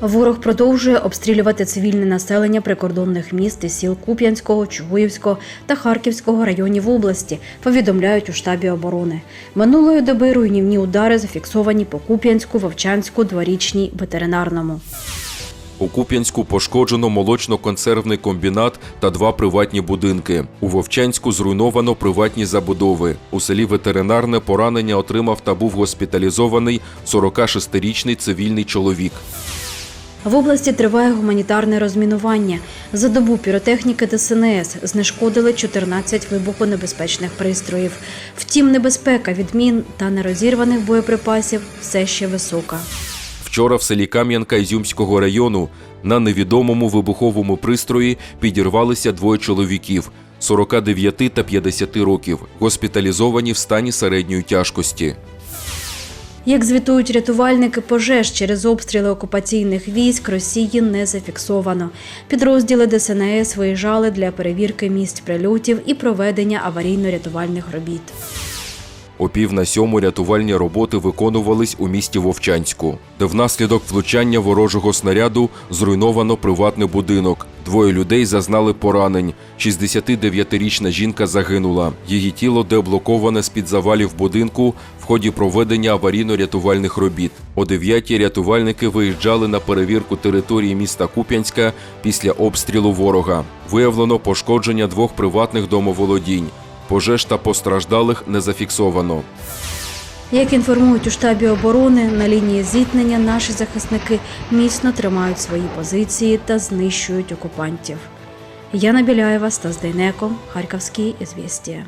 Ворог продовжує обстрілювати цивільне населення прикордонних міст і сіл Куп'янського, Чугуївського та Харківського районів області, повідомляють у штабі оборони. Минулої доби руйнівні удари зафіксовані по Куп'янську, Вовчанську, Дворічній, ветеринарному. У Куп'янську пошкоджено молочно-консервний комбінат та два приватні будинки. У Вовчанську зруйновано приватні забудови. У селі ветеринарне поранення отримав та був госпіталізований 46-річний цивільний чоловік. В області триває гуманітарне розмінування. За добу піротехніки ДСНС знешкодили 14 вибухонебезпечних пристроїв. Втім, небезпека від мін та нерозірваних боєприпасів все ще висока. Вчора в селі Кам'янка Ізюмського району на невідомому вибуховому пристрої підірвалися двоє чоловіків 49 та 50 років, госпіталізовані в стані середньої тяжкості. Як звітують рятувальники, пожеж через обстріли окупаційних військ Росії не зафіксовано. Підрозділи ДСНС виїжджали для перевірки місць прильотів і проведення аварійно-рятувальних робіт. О пів на сьому рятувальні роботи виконувались у місті Вовчанську, де внаслідок влучання ворожого снаряду зруйновано приватний будинок. Двоє людей зазнали поранень. 69-річна жінка загинула. Її тіло деблоковане з-під завалів будинку в ході проведення аварійно-рятувальних робіт. О 9 рятувальники виїжджали на перевірку території міста Куп'янська після обстрілу ворога. Виявлено пошкодження двох приватних домоволодінь. Пожеж та постраждалих не зафіксовано. Як інформують у штабі оборони, на лінії зіткнення наші захисники міцно тримають свої позиції та знищують окупантів. Яна Біляєва, Стас Дейнеко, Харківські ізвістія.